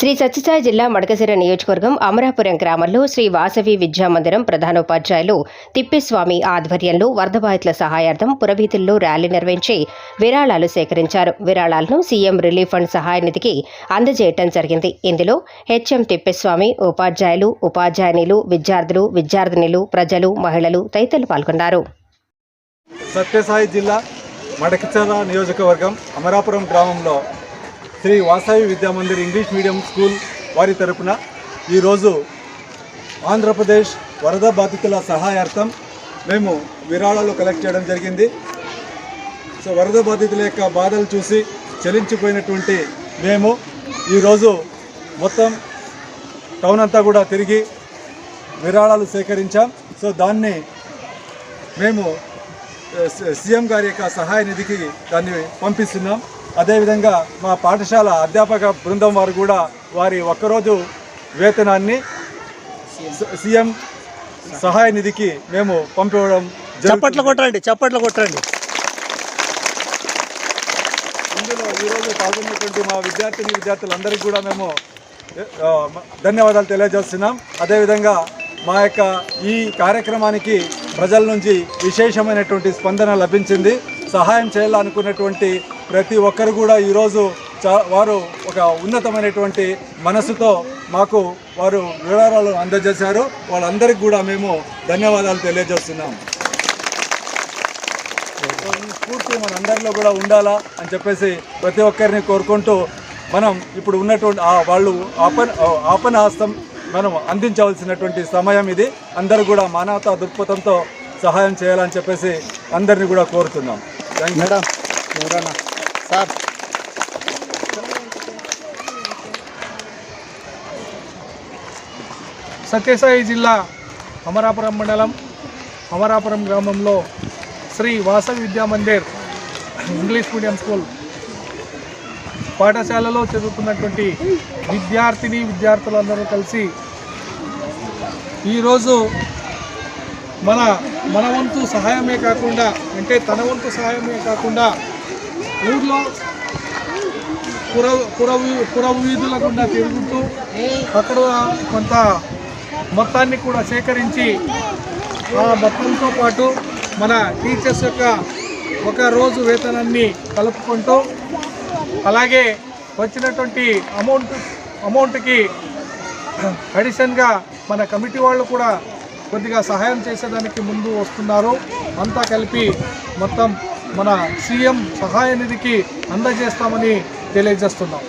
శ్రీ సత్యసాయి జిల్లా మడకసిర నియోజకవర్గం అమరాపురం గ్రామంలో శ్రీ వాసవి విద్యామందిరం ప్రధానోపాధ్యాయులు తిప్పేస్వామి ఆధ్వర్యంలో వరద బాధితుల సహాయార్థం పురవీధుల్లో ర్యాలీ నిర్వహించి విరాళాలు సేకరించారు. విరాళాలను సీఎం రిలీఫ్ ఫండ్ సహాయ నిధికి అందజేయటం జరిగింది. ఇందులో హెచ్ఎం తిప్పేస్వామి ఉపాధ్యాయులు ఉపాధ్యాయునిలు విద్యార్థులు విద్యార్థినిలు ప్రజలు మహిళలు తదితరులు పాల్గొన్నారు. సత్యసాయి జిల్లా మడకచర నియోజకవర్గం అమరాపురం గ్రామంలో Sri Vasavi Vidyamandir English medium school వారి తరపున ఈరోజు ఆంధ్రప్రదేశ్ వరద బాధితుల సహాయార్థం మేము విరాళాలు కలెక్ట్ చేయడం జరిగింది. సో వరద బాధితుల యొక్క బాధలు చూసి చలించిపోయినటువంటి మేము ఈరోజు మొత్తం టౌన్ అంతా కూడా తిరిగి విరాళాలు సేకరించాం. సో దాన్ని మేము సీఎం గారి యొక్క సహాయ నిధికి దాన్ని పంపిస్తున్నాం. అదేవిధంగా మా పాఠశాల అధ్యాపక బృందం వారు కూడా వారి ఒక్కరోజు వేతనాన్ని సీఎం సహాయ నిధికి మేము పంపివ్వడం చప్పట్లు కొట్టండి చప్పట్లు కొట్టండి. ఇందులో ఈరోజు పాల్గొన్నటువంటి మా విద్యార్థిని విద్యార్థులందరికీ కూడా మేము ధన్యవాదాలు తెలియజేస్తున్నాం. అదేవిధంగా మా యొక్క ఈ కార్యక్రమానికి ప్రజల నుంచి విశేషమైనటువంటి స్పందన లభించింది. సహాయం చేయాలనుకున్నటువంటి ప్రతి ఒక్కరు కూడా ఈరోజు చా వారు ఒక ఉన్నతమైనటువంటి మనసుతో మాకు వారు వివరాలు అందజేశారు. వాళ్ళందరికీ కూడా మేము ధన్యవాదాలు తెలియజేస్తున్నాం. స్ఫూర్తి మనందరిలో కూడా ఉండాలా అని చెప్పేసి ప్రతి ఒక్కరిని కోరుకుంటూ మనం ఇప్పుడు ఉన్నటువంటి వాళ్ళు ఆపన్ ఆపన హస్తం మనం అందించవలసినటువంటి సమయం ఇది. అందరూ కూడా మానవతా దృక్పథంతో సహాయం చేయాలని చెప్పేసి అందరినీ కూడా కోరుతున్నాం. Thank madam. ఎవరన్నా? సార్. సత్యసాయి జిల్లా అమరాపురం మండలం అమరాపురం గ్రామంలో Shri Vasavi Vidya Mandir English medium school పాఠశాలలో చదువుతున్నటువంటి విద్యార్థిని విద్యార్థులందరూ కలిసి ఈరోజు మన మన వంతు సహాయమే కాకుండా అంటే తన వంతు సహాయమే కాకుండా ఊర్లో పుర పుర వీ- గుండా తిరుగుతూ అక్కడ కొంత మొత్తాన్ని కూడా సేకరించి ఆ మొత్తంతో పాటు మన టీచర్స్ యొక్క ఒక రోజు వేతనాన్ని కలుపుకుంటూ అలాగే వచ్చినటువంటి అమౌంట్ అమౌంట్కి అడిషన్గా మన కమిటీ వాళ్ళు కూడా కొద్దిగా సహాయం చేసేదానికి ముందు వస్తున్నారు. అంతా కలిపి మొత్తం మన సీఎం సహాయ నిధికి అందజేస్తామని తెలియజేస్తున్నాం.